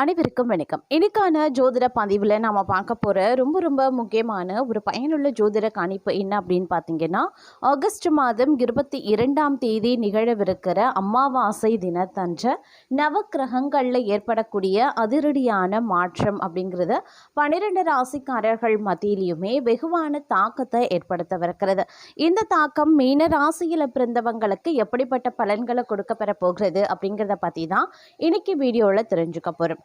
அனைவருக்கும் வணக்கம். இன்னைக்கான ஜோதிட பதிவில் நாம் பார்க்க போகிற ரொம்ப ரொம்ப முக்கியமான ஒரு பயனுள்ள ஜோதிட கணிப்பு என்ன அப்படின்னு பார்த்தீங்கன்னா ஆகஸ்ட் மாதம் இருபத்தி இரண்டாம் தேதி நிகழவிருக்கிற அமாவாசை தினத்தன்று நவக்கிரகங்களில் ஏற்படக்கூடிய அதிரடியான மாற்றம் அப்படிங்கிறது பன்னிரெண்டு ராசிக்காரர்கள் மத்தியிலையுமே வெகுவான தாக்கத்தை ஏற்படுத்தவிருக்கிறது. இந்த தாக்கம் மீன ராசியில் பிறந்தவங்களுக்கு எப்படிப்பட்ட பலன்களை கொடுக்க பெற போகிறது அப்படிங்கிறத பற்றி தான் இன்னைக்கு வீடியோவில் தெரிஞ்சுக்க போகிறோம்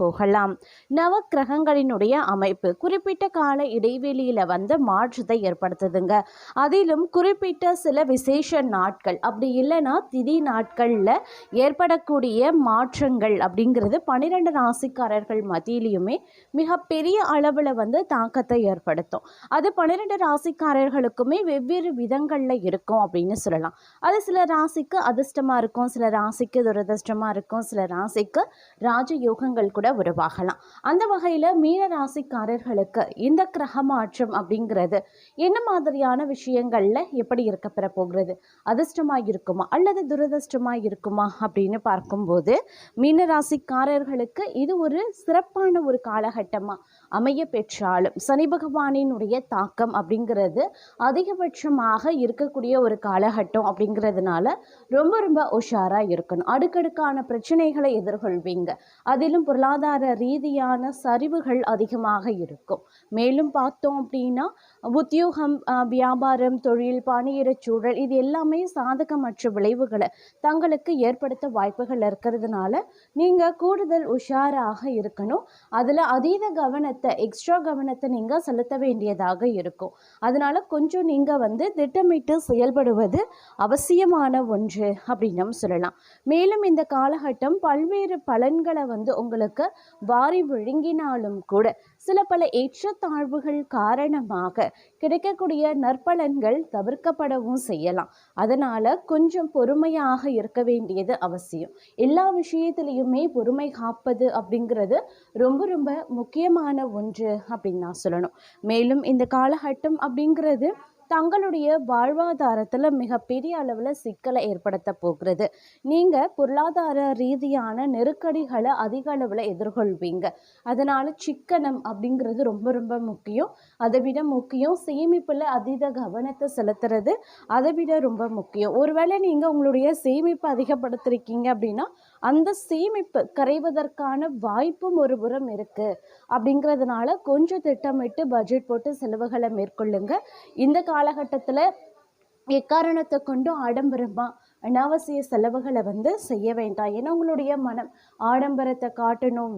போகலாம். நவக்கிரகங்களினுடைய அமைப்பு குறிப்பிட்ட கால இடைவெளியில் வந்து மாற்றத்தை ஏற்படுத்துதுங்க. அதிலும் குறிப்பிட்ட சில விசேஷ நாட்கள் அப்படி இல்லைன்னா திதி நாட்களில் ஏற்படக்கூடிய மாற்றங்கள் அப்படிங்கிறது பன்னிரெண்டு ராசிக்காரர்கள் மத்தியிலையுமே மிகப்பெரிய அளவில் வந்து தாக்கத்தை ஏற்படுத்தும். அது பன்னிரெண்டு ராசிக்காரர்களுக்குமே வெவ்வேறு விதங்களில் இருக்கும் அப்படின்னு சொல்லலாம். அது சில ராசிக்கு அதிர்ஷ்டமாக இருக்கும் சில ராசிக்கு துரதிர்ஷ்டமாக இருக்கும் சில ராசிக்கு ராஜயோகங்கள் கூட உருவாகலாம். அந்த வகையில் மீனராசிக்காரர்களுக்கு இந்த கிரக மாற்றம் அப்படிங்கிறது என்ன மாதிரியான விஷயங்களில் எப்படி இருக்க பெற போகிறது? அதிர்ஷ்டமாக இருக்குமா? அல்லது துரதிர்ஷ்டமாக இருக்குமா? அப்படின்னு பார்க்கும்போது மீனராசிக்காரர்களுக்கு இது ஒரு சிறப்பான ஒரு காலகட்டமாக அமைய பெற்றாலும் சனி பகவானினுடைய தாக்கம் அப்படிங்கிறது அதிகபட்சமாக இருக்கக்கூடிய ஒரு காலகட்டம் அப்படிங்கிறதுனால ரொம்ப ரொம்ப உஷாராக இருக்கணும். அடுக்கடுக்கான பிரச்சனைகளை எதிர்கொள்வீங்க. அதிலும் பொருளாதார ரீதியான சரிவுகள் அதிகமாக இருக்கும். மேலும் பார்த்தோம் அப்படின்னா உத்தியோகம் வியாபாரம் தொழில் பணியிடச் சூழல் இது எல்லாமே சாதகமற்ற விளைவுகளை தங்களுக்கு ஏற்படுத்த வாய்ப்புகள் இருக்கிறதுனால நீங்கள் கூடுதல் உஷாராக இருக்கணும். அதில் அதீத கவனத்தை எக்ஸ்ட்ரா கவனத்தை நீங்கள் செலுத்த வேண்டியதாக இருக்கும். அதனால் கொஞ்சம் நீங்கள் வந்து திட்டமிட்டு செயல்படுவது அவசியமான ஒன்று அப்படின்னு சொல்லலாம். மேலும் இந்த காலகட்டம் பல்வேறு பலன்களை வந்து உங்களுக்கு வாரி விழுங்கினாலும் கூட சில பல ஏற்றத்தாழ்வுகள் காரணமாக கிடைக்கக்கூடிய நற்பலன்கள் தவிர்க்கப்படவும் செய்யலாம். அதனால கொஞ்சம் பொறுமையாக இருக்க வேண்டியது அவசியம். எல்லா விஷயத்திலையுமே பொறுமை காப்பது அப்படிங்கிறது ரொம்ப ரொம்ப முக்கியமான ஒன்று அப்படின்னு நான் சொல்லணும். மேலும் இந்த காலகட்டம் அப்படிங்கிறது தங்களுடைய வாழ்வாதாரத்தில் மிகப்பெரிய அளவில் சிக்கலை ஏற்படுத்த போகிறது. நீங்கள் பொருளாதார ரீதியான நெருக்கடிகளை அதிக அளவில் எதிர்கொள்வீங்க. அதனால் சிக்கனம் அப்படிங்கிறது ரொம்ப ரொம்ப முக்கியம். அதை விட முக்கியம் சேமிப்பில் அதீத கவனத்தை செலுத்துறது. அதை விட ரொம்ப முக்கியம். ஒருவேளை நீங்கள் உங்களுடைய சேமிப்பை அதிகப்படுத்திருக்கீங்க அப்படின்னா அந்த சேமிப்பு கரைவதற்கான வாய்ப்பும் ஒரு புறம் இருக்குது அப்படிங்கிறதுனால கொஞ்சம் திட்டமிட்டு பட்ஜெட் போட்டு செலவுகளை மேற்கொள்ளுங்க. இந்த காலகட்டத்தில் எக்காரணத்தை கொண்டும் ஆடம்பரமாக அனாவசிய செலவுகளை வந்து செய்ய வேண்டாம். ஏன்னா உங்களுடைய மனம் ஆடம்பரத்தை காட்டணும்.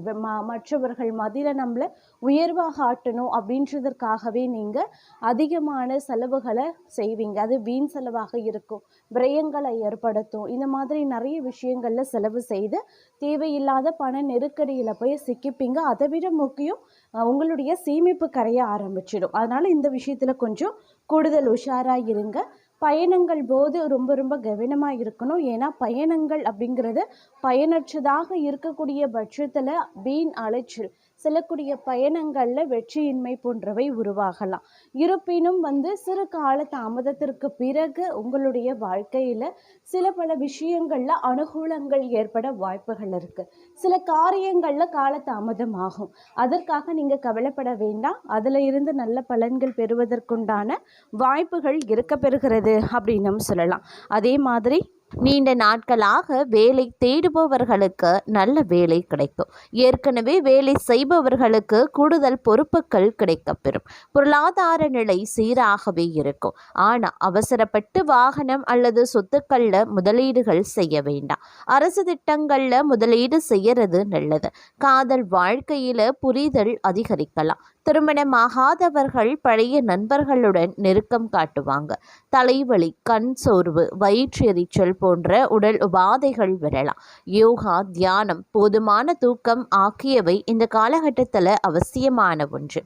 மற்றவர்கள் மதியில் நம்மளை உயர்வாக ஆட்டணும் அப்படின்றதற்காகவே நீங்கள் அதிகமான செலவுகளை செய்வீங்க. அது வீண் செலவாக இருக்கும். விரயங்களை ஏற்படுத்தும். இந்த மாதிரி நிறைய விஷயங்களில் செலவு செய்து தேவையில்லாத பண நெருக்கடியில் போய் சிக்கிப்பீங்க. அதை விட முக்கியம் உங்களுடைய சேமிப்பு கரைய ஆரம்பிச்சிடும். அதனால் இந்த விஷயத்தில் கொஞ்சம் கூடுதல் உஷாராக இருங்க. பயணங்கள் போது ரொம்ப ரொம்ப கவனமாக இருக்கணும். ஏன்னா பயணங்கள் அப்படிங்கிறது பயனற்றதாக இருக்கக்கூடிய பட்சத்தில் வீண் அலைச்சல். செல்லக்கூடிய பயணங்களில் வெற்றியின்மை போன்றவை உருவாகலாம். இருப்பினும் வந்து சிறு கால தாமதத்திற்கு பிறகு உங்களுடைய வாழ்க்கையில் சில பல விஷயங்களில் அனுகூலங்கள் ஏற்பட வாய்ப்புகள் இருக்குது சில காரியங்களில் கால தாமதம் ஆகும். அதற்காக நீங்கள் கவலைப்பட வேண்டாம். அதில் இருந்து நல்ல பலன்கள் பெறுவதற்குண்டான வாய்ப்புகள் இருக்க பெறுகிறது அப்படின்னும் சொல்லலாம். அதே மாதிரி நீண்ட நாட்களாக வேலை தேடுபவர்களுக்கு நல்ல வேலை கிடைக்கும். ஏற்கனவே வேலை செய்பவர்களுக்கு கூடுதல் பொறுப்புகள் கிடைக்கப்பெறும். பொருளாதார நிலை சீராகவே இருக்கும். ஆனால் அவசரப்பட்டு வாகனம் அல்லது சொத்துக்களில் முதலீடுகள் செய்ய வேண்டாம். அரசு திட்டங்களில் முதலீடு செய்யறது நல்லது. காதல் வாழ்க்கையில் புரிதல் அதிகரிக்கலாம். திருமணமாகாதவர்கள் பழைய நண்பர்களுடன் நெருக்கம் காட்டுவாங்க. தலைவலி கண் சோர்வு வயிற்றெரிச்சல் போன்ற உடல் உபாதைகள் வரலாம். யோகா தியானம் போதுமான தூக்கம் ஆகியவை இந்த காலகட்டத்தில் அவசியமான ஒன்று.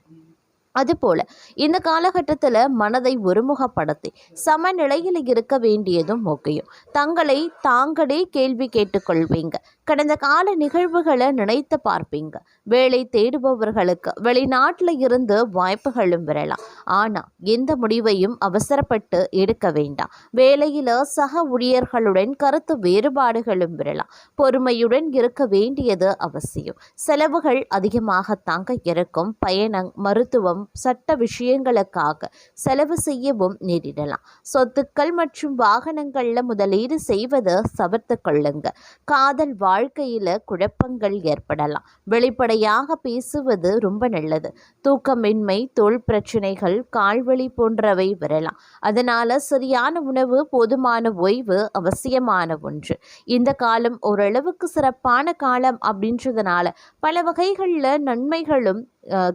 அதுபோல இந்த காலகட்டத்தில் மனதை ஒருமுகப்படுத்தி சமநிலையில் இருக்க வேண்டியதும் முக்கியம். தங்களை தாங்களே கேள்வி கேட்டுக்கொள்வீங்க. கடந்த கால நிகழ்வுகளை நினைத்து பார்ப்பீங்க. வேலை தேடுபவர்களுக்கு வெளிநாட்டில் இருந்து வாய்ப்புகளும் வரலாம். ஆனால் எந்த முடிவையும் அவசரப்பட்டு எடுக்க வேண்டாம். வேலையில் சக ஊழியர்களுடன் கருத்து வேறுபாடுகளும் வரலாம். பொறுமையுடன் இருக்க வேண்டியது அவசியம். செலவுகள் அதிகமாகத்தாங்க இருக்கும். பயணம் மருத்துவம் சட்ட விஷயங்களுக்காக செலவு செய்யவும் நேரிடலாம். சொத்துக்கள் மற்றும் வாகனங்களில் முதலீடு செய்வதை தவிர்த்து கொள்ளுங்க. காதல் வாழ் வாழ்க்கையில் குழப்பங்கள் ஏற்படலாம். வெளிப்படையாக பேசுவது ரொம்ப நல்லது. தூக்கமின்மை தோல் பிரச்சனைகள் கால்வலி போன்றவை வரலாம். அதனால் சரியான உணவு போதுமான ஓய்வு அவசியமான ஒன்று. இந்த காலம் ஓரளவுக்கு சிறப்பான காலம் அப்படின்றதுனால பல வகைகளில் நன்மைகளும்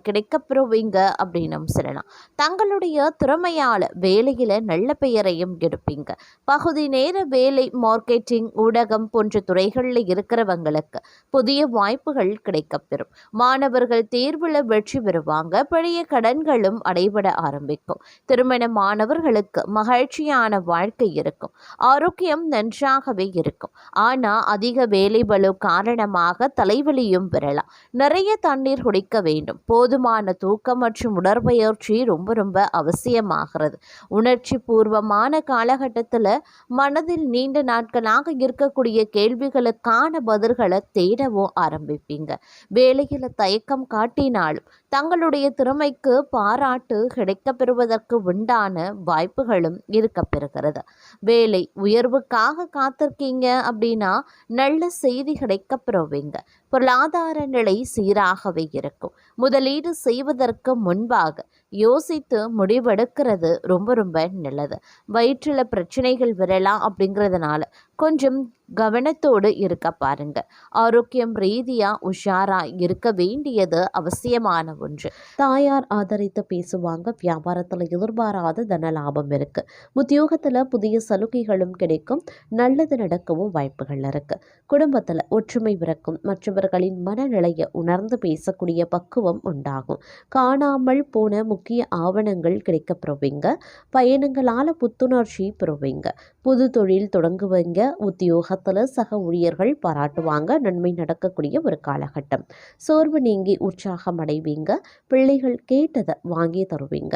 கிடைக்கப்பெறுவீங்க அப்படின்னும் சொல்லலாம். தங்களுடைய திறமையால் வேலையில் நல்ல பெயரையும் எடுப்பீங்க. பகுதி நேர வேலை மார்க்கெட்டிங் ஊடகம் போன்ற துறைகளில் இருக்கிறவங்களுக்கு புதிய வாய்ப்புகள் கிடைக்கப்பெறும். மாணவர்கள் தேர்வில் வெற்றி பெறுவாங்க. பழைய கடன்களும் அடைபட ஆரம்பிக்கும். திருமணமானவர்களுக்கு மகிழ்ச்சியான வாழ்க்கை இருக்கும். ஆரோக்கியம் நன்றாகவே இருக்கும். ஆனால் அதிக வேலை பலு காரணமாக தலைவலியும் பெறலாம். நிறைய தண்ணீர் குடிக்க வேண்டும். போதுமான தூக்கம் மற்றும் உடற்பயிற்சி ரொம்ப ரொம்ப அவசியமாகிறது. உணர்ச்சி பூர்வமான காலகட்டத்தில் மனதில் நீண்ட நாட்களாக இருக்கக்கூடிய கேள்விகளுக்கான பதில்களை தேடவும் ஆரம்பிப்பீங்க. வேலையில் தயக்கம் காட்டினாலும் தங்களுடைய திறமைக்கு பாராட்டு கிடைக்கப்பெறுவதற்கு உண்டான வாய்ப்புகளும் இருக்கப்பெறுகிறது வேலை உயர்வுக்காக காத்திருக்கீங்க அப்படின்னா நல்ல செய்தி கிடைக்கப்பெறுவீங்க பொருளாதார நிலை சீராகவே இருக்கும். முதலீடு செய்வதற்கு முன்பாக யோசித்து முடிவெடுக்கிறது ரொம்ப ரொம்ப நல்லது. வயிற்றில் பிரச்சனைகள் வரலாம் அப்படிங்கிறதுனால கொஞ்சம் கவனத்தோடு இருக்க பாருங்க. ஆரோக்கியம் ரீதியாக உஷாரா இருக்க வேண்டியது அவசியமான ஒன்று. தாயார் ஆதரித்து பேசுவாங்க. வியாபாரத்தில் எதிர்பாராத தன லாபம் இருக்கு. உத்தியோகத்தில் புதிய சலுகைகளும் கிடைக்கும். நல்லது நடக்கவும் வாய்ப்புகள் இருக்கு. குடும்பத்தில் ஒற்றுமை பிறக்கும். மற்றவர்களின் மனநிலையை உணர்ந்து பேசக்கூடிய பக்குவம் உண்டாகும். காணாமல் போன முக்கிய ஆவணங்கள் கிடைக்கப்பெறுவீங்க பயணங்களால் புத்துணர்ச்சி பெறுவீங்க. புது தொழில் தொடங்குவீங்க. உத்தியோகத்தில் சக ஊழியர்கள் பாராட்டுவாங்க. நன்மை நடக்கக்கூடிய ஒரு காலகட்டம். சோர்வு நீங்கி உற்சாகம் அடைவீங்க. பிள்ளைகள் கேட்டதை வாங்கி தருவீங்க.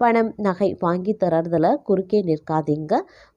பணம் நகை வாங்கி தரதுல குறுக்கே நிற்காதீங்க.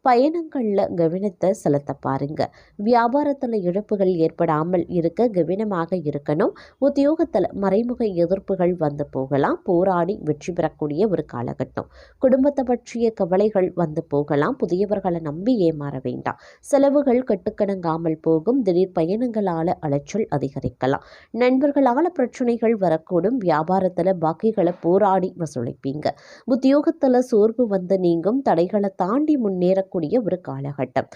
பயணங்களில் கவனத்தை செலுத்த பாருங்க. வியாபாரத்தில் இழப்புகள் ஏற்படாமல் இருக்க கவனமாக இருக்கணும். உத்தியோகத்தில் மறைமுக எதிர்ப்புகள் வந்து போகலாம். போராடி வெற்றி பெறக்கூடிய ஒரு காலகட்டம். குடும்பத்தை பற்றிய கவலைகள் வந்து போகலாம். புதியவர்களை நம்பி ஏமாற வேண்டாம். செலவுகள் கட்டுக்கடங்காமல் போகும். திடீர் பயணங்களால் அலைச்சல் அதிகரிக்கலாம். நண்பர்களால் பிரச்சனைகள் வரக்கூடும். வியாபாரத்தில் பாக்கிகளை போராடி வசூலிப்பீங்க. உத்தியோகத்தில் சோர்வு வந்து நீங்கும் தடைகளை தாண்டி முன்னேறக்கூடிய ஒரு காலகட்டம்.